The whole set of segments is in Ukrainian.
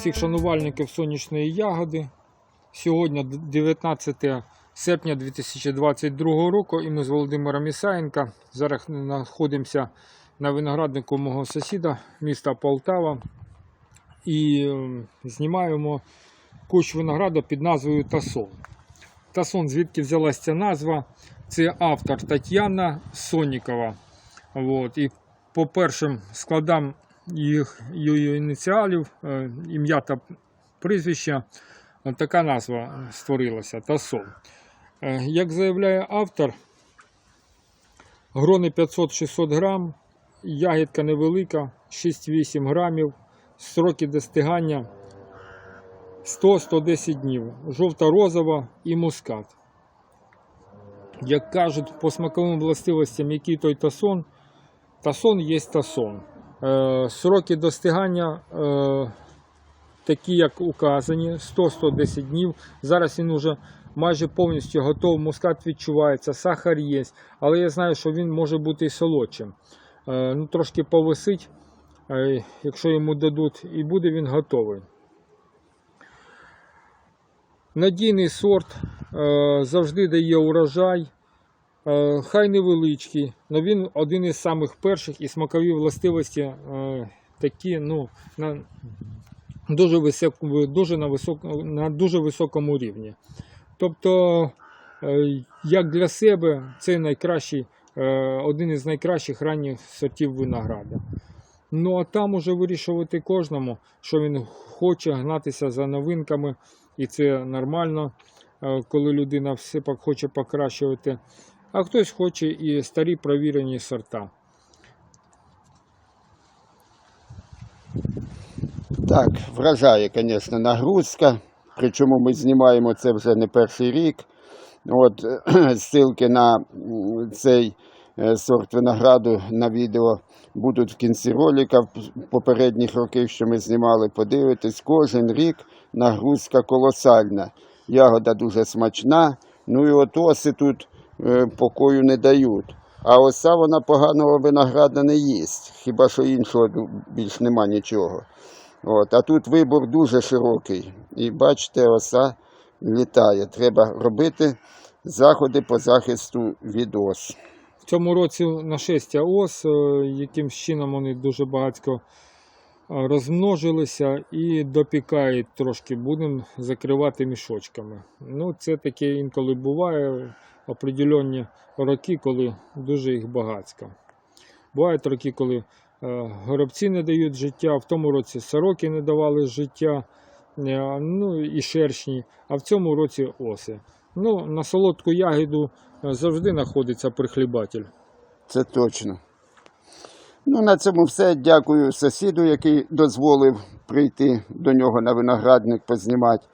Всіх шанувальників сонячної ягоди. Сьогодні 19 серпня 2022 року і ми з Володимиром Ісаєнко зараз знаходимося на винограднику мого сусіда міста Полтава і е, знімаємо кущ винограду під назвою Тасон. Тасон, звідки взялася ця назва? Це автор Тетяна Сонікова. От. І по першим складам їх її ініціалів, е, ім'я та прізвище, от така назва створилася Тасон. Е, Як заявляє автор, грони 500-600 грам, ягідка невелика, 6-8 грамів, строки достигання 100-110 днів, жовта-розова і мускат. Як кажуть, по смаковим властивостям, який той тасон, тасон є тасон. Е, сроки достигання е, такі, як указані, 100-110 днів. Зараз він уже майже повністю готовий, мускат відчувається, сахар є, але я знаю, що він може бути і солодшим. Е, ну, трошки повисить, якщо йому дадуть, і буде він готовий. Надійний сорт завжди дає урожай. Е, Хай невеличкий, але він один із самих перших і смакові властивості е, такі, ну, на дуже, високу, дуже, на, висок, на дуже високому рівні. Тобто, е, як для себе, це найкращий, один із найкращих ранніх сортів винограда. Ну а там уже вирішувати кожному, що він хоче гнатися за новинками, і це нормально, коли людина все хоче покращувати. А хтось хоче і старі провірені сорта. Так, вражає, звісно, нагрузка. Причому ми знімаємо це вже не перший рік. От ссылки на цей е, сорт винограду на відео будуть в кінці ролика в попередніх років, що ми знімали. Подивитись, кожен рік нагрузка колосальна. Ягода дуже смачна. Ну і от оси тут покою не дають. А оса вона поганого винограда не їсть. Хіба що іншого більш нема нічого. От, а тут вибор дуже широкий. І бачите, оса літає. Треба робити заходи по захисту від ос. В цьому році нашестя ос, е, якимсь чином вони дуже багатько е, розмножилися і допікають трошки, будемо закривати мішочками. Ну, це таке інколи буває определенні роки, коли дуже їх багатько. Бувають роки, коли е, горобці не дають життя, в тому році сороки не давали життя, е, ну і шершні, а в цьому році оси. Ну, на солодку ягіду е, завжди знаходиться прихлібатель. Це точно. Ну, на цьому все. Дякую сусіду, який дозволив прийти до нього на виноградник познімати.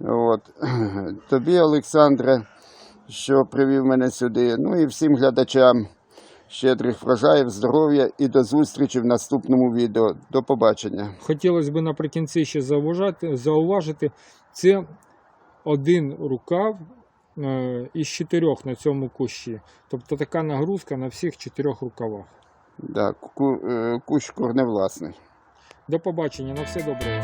От. Тобі, Олександре, що привів мене сюди. Ну і всім глядачам щедрих врожаїв, здоров'я і до зустрічі в наступному відео. До побачення. Хотілося б наприкінці ще зауважати, зауважити, це один рукав е, із чотирьох на цьому кущі. Тобто така нагрузка на всіх чотирьох рукавах. Да, е, кущ корневласний. До побачення, на все добре.